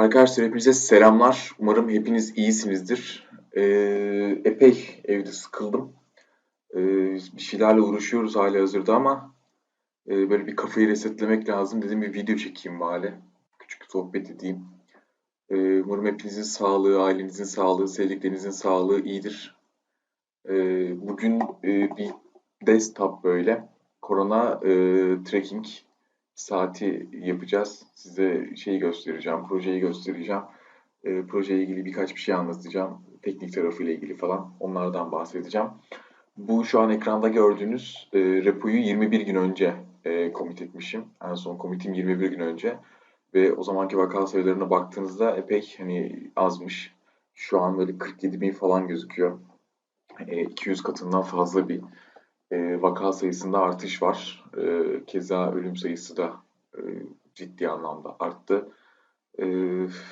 Arkadaşlar hepinize selamlar. Umarım hepiniz iyisinizdir. Ee, epey evde sıkıldım. Ee, bir şeylerle uğraşıyoruz hali hazırda ama e, böyle bir kafayı resetlemek lazım. Dedim bir video çekeyim bari. Küçük bir sohbet edeyim. Ee, umarım hepinizin sağlığı, ailenizin sağlığı, sevdiklerinizin sağlığı iyidir. Ee, bugün e, bir desktop böyle. Korona e, tracking saati yapacağız. Size şeyi göstereceğim, projeyi göstereceğim. E, projeyle ilgili birkaç bir şey anlatacağım. Teknik tarafıyla ilgili falan. Onlardan bahsedeceğim. Bu şu an ekranda gördüğünüz e, repoyu 21 gün önce e, komit etmişim. En son komitim 21 gün önce. Ve o zamanki vaka sayılarına baktığınızda epey hani azmış. Şu an böyle 47 bin falan gözüküyor. E, 200 katından fazla bir e, vaka sayısında artış var. E, keza ölüm sayısı da e, ciddi anlamda arttı. E,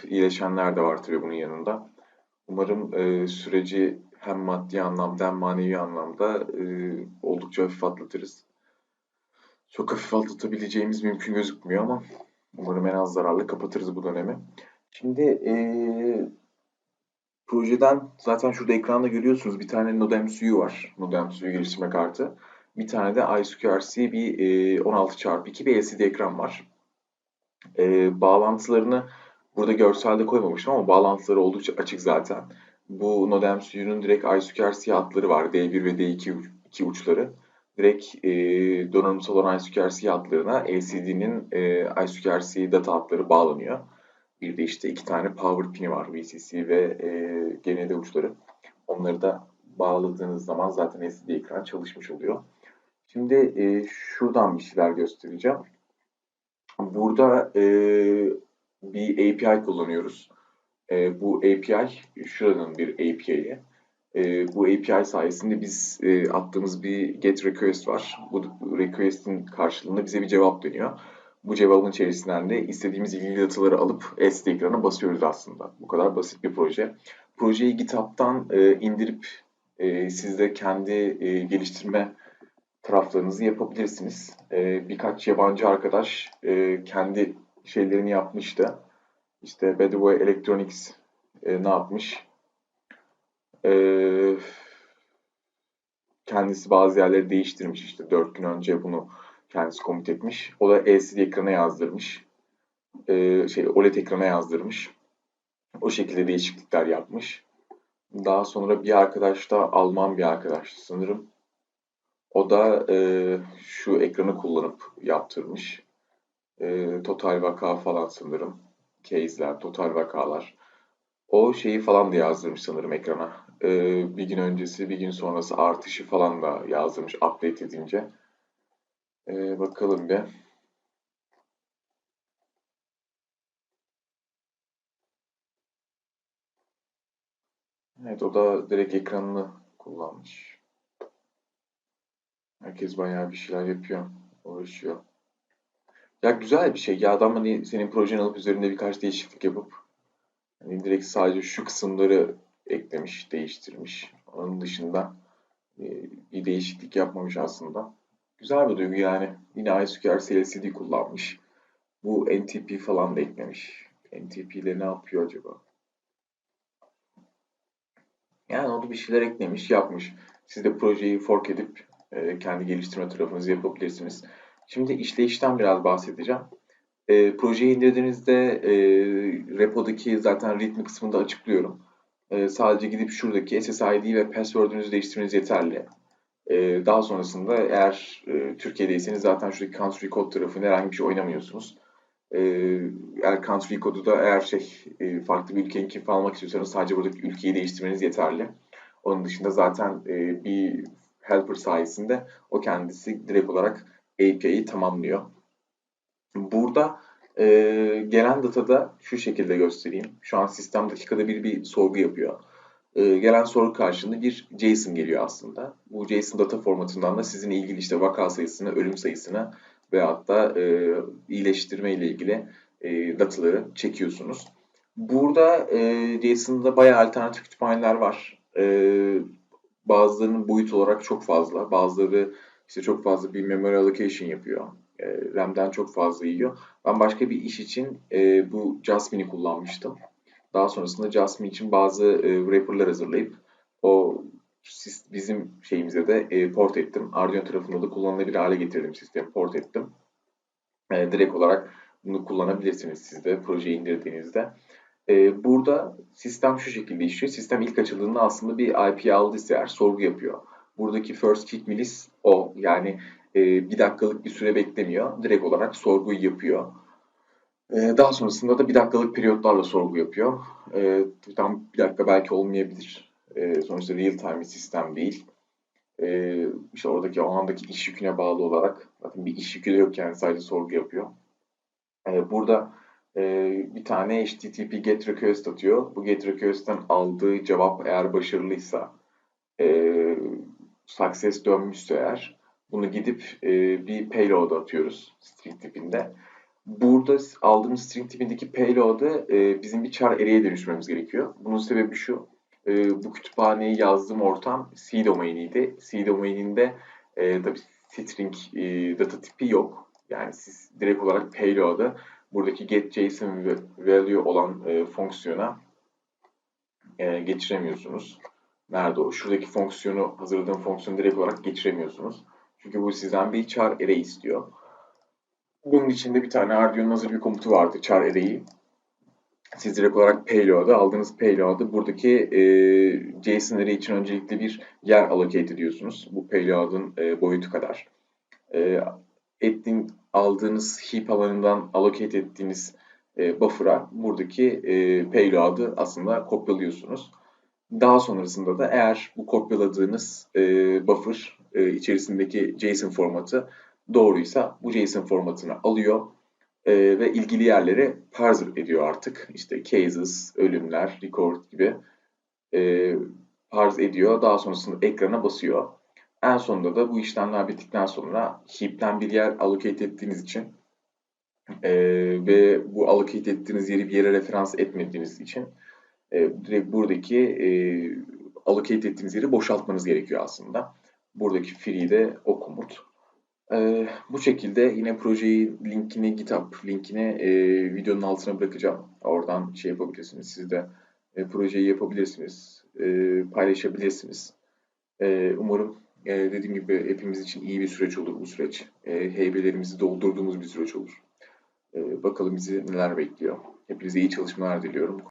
iyileşenler de var tabii bunun yanında. Umarım e, süreci hem maddi anlamda hem manevi anlamda e, oldukça hafif atlatırız. Çok hafif atlatabileceğimiz mümkün gözükmüyor ama umarım en az zararlı kapatırız bu dönemi. Şimdi e, projeden zaten şurada ekranda görüyorsunuz bir tane NodeMCU var. NodeMCU geliştirme kartı. Bir tane de I2QRC bir e, 16x2 bir LCD ekran var. E, bağlantılarını burada görselde koymamıştım ama bağlantıları oldukça açık zaten. Bu NodeMCU'nun direkt I2QRC hatları var. D1 ve D2 iki uçları. Direkt e, donanımsal olan I2QRC hatlarına LCD'nin e, I2QRC data hatları bağlanıyor. Bir de işte iki tane power pini var VCC ve e, GND uçları. Onları da bağladığınız zaman zaten LCD ekran çalışmış oluyor. Şimdi e, şuradan bir şeyler göstereceğim. Burada e, bir API kullanıyoruz. E, bu API şuranın bir API'yi. E, bu API sayesinde biz e, attığımız bir get request var. Bu request'in karşılığında bize bir cevap dönüyor. Bu cevabın içerisinden de istediğimiz ilgili dataları alıp SD ekrana basıyoruz aslında. Bu kadar basit bir proje. Projeyi GitHub'tan e, indirip e, siz de kendi e, geliştirme taraflarınızı yapabilirsiniz. E, birkaç yabancı arkadaş e, kendi şeylerini yapmıştı. İşte Bedway Electronics e, ne yapmış? E, kendisi bazı yerleri değiştirmiş işte 4 gün önce bunu kendisi komut etmiş. O da LCD ekrana yazdırmış. Ee, şey OLED ekrana yazdırmış. O şekilde değişiklikler yapmış. Daha sonra bir arkadaş da Alman bir arkadaş sanırım. O da e, şu ekranı kullanıp yaptırmış. E, total vaka falan sanırım. Case'ler, total vakalar. O şeyi falan da yazdırmış sanırım ekrana. E, bir gün öncesi, bir gün sonrası artışı falan da yazdırmış update edince. Ee, bakalım bir. Evet o da direkt ekranını kullanmış. Herkes bayağı bir şeyler yapıyor. Uğraşıyor. Ya güzel bir şey. Ya adam hani senin projeni alıp üzerinde birkaç değişiklik yapıp hani direkt sadece şu kısımları eklemiş, değiştirmiş. Onun dışında e, bir değişiklik yapmamış aslında. Güzel bir duygu yani. Yine iSQL CLCD kullanmış. Bu NTP falan da eklemiş. NTP ile ne yapıyor acaba? Yani o bir şeyler eklemiş, yapmış. Siz de projeyi fork edip e, kendi geliştirme tarafınızı yapabilirsiniz. Şimdi işleyişten biraz bahsedeceğim. E, projeyi indirdiğinizde e, repodaki zaten ritmi kısmında açıklıyorum. E, sadece gidip şuradaki SSID ve password'ünüzü değiştirmeniz yeterli. Ee, daha sonrasında eğer e, Türkiye'deyseniz zaten şuradaki country code tarafında herhangi bir şey oynamıyorsunuz. Ee, eğer country kodu da eğer şey e, farklı bir ülkenin kim almak istiyorsanız sadece buradaki ülkeyi değiştirmeniz yeterli. Onun dışında zaten e, bir helper sayesinde o kendisi direkt olarak API'yi tamamlıyor. Burada e, gelen datada şu şekilde göstereyim. Şu an sistem dakikada bir bir sorgu yapıyor e, gelen soru karşılığında bir JSON geliyor aslında. Bu JSON data formatından da sizin ilgili işte vaka sayısını, ölüm sayısını veyahut da e, iyileştirme ile ilgili e, dataları çekiyorsunuz. Burada e, JSON'da bayağı alternatif kütüphaneler var. E, bazılarının boyut olarak çok fazla, bazıları işte çok fazla bir memory allocation yapıyor. E, RAM'den çok fazla yiyor. Ben başka bir iş için e, bu Jasmine'i kullanmıştım. Daha sonrasında Jasmine için bazı e, wrapper'lar hazırlayıp o bizim şeyimize de e, port ettim. Arduino tarafında da kullanılabilir hale getirdim sistemi, port ettim. E, direkt olarak bunu kullanabilirsiniz siz de projeyi indirdiğinizde. E, burada sistem şu şekilde işliyor. Sistem ilk açıldığında aslında bir IP aldıysa eğer sorgu yapıyor. Buradaki first hit milis o. Yani e, bir dakikalık bir süre beklemiyor. Direkt olarak sorguyu yapıyor. E, daha sonrasında da bir dakikalık periyotlarla sorgu yapıyor. E, tam bir dakika belki olmayabilir. E, sonuçta real time bir sistem değil. E, işte oradaki o andaki iş yüküne bağlı olarak zaten bir iş yükü de yok yani sadece sorgu yapıyor. E, burada e, bir tane HTTP GET request atıyor. Bu GET request'ten aldığı cevap eğer başarılıysa e, success dönmüşse eğer bunu gidip e, bir payload atıyoruz string tipinde. Burada aldığımız string tipindeki payload'ı e, bizim bir char array'e dönüştürmemiz gerekiyor. Bunun sebebi şu. E, bu kütüphaneyi yazdığım ortam C domainiydi. C domaininde e, tabii string e, data tipi yok. Yani siz direkt olarak payload'ı buradaki getJSON value olan e, fonksiyona e, geçiremiyorsunuz. Nerede o? Şuradaki fonksiyonu, hazırladığım fonksiyonu direkt olarak geçiremiyorsunuz. Çünkü bu sizden bir char array istiyor. Bunun içinde bir tane Arduino'nun hazır bir komutu vardı char array'i. Siz direkt olarak payload'ı, aldığınız payload'ı buradaki e, JSON için öncelikle bir yer allocate ediyorsunuz. Bu payload'ın e, boyutu kadar. E, ettiğin, aldığınız heap alanından allocate ettiğiniz e, buffer'a buradaki e, payload'ı aslında kopyalıyorsunuz. Daha sonrasında da eğer bu kopyaladığınız e, buffer e, içerisindeki JSON formatı doğruysa bu JSON formatını alıyor e, ve ilgili yerleri parse ediyor artık. İşte cases, ölümler, record gibi e, parse ediyor. Daha sonrasında ekrana basıyor. En sonunda da bu işlemler bittikten sonra heap'ten bir yer allocate ettiğiniz için e, ve bu allocate ettiğiniz yeri bir yere referans etmediğiniz için e, direkt buradaki e, allocate ettiğiniz yeri boşaltmanız gerekiyor aslında. Buradaki free de o komut. E, bu şekilde yine projeyi linkini GitHub linkini e, videonun altına bırakacağım. Oradan şey yapabilirsiniz. Siz de e, projeyi yapabilirsiniz. E, paylaşabilirsiniz. E, umarım e, dediğim gibi hepimiz için iyi bir süreç olur bu süreç. E, heybelerimizi doldurduğumuz bir süreç olur. E, bakalım bizi neler bekliyor. Hepinize iyi çalışmalar diliyorum.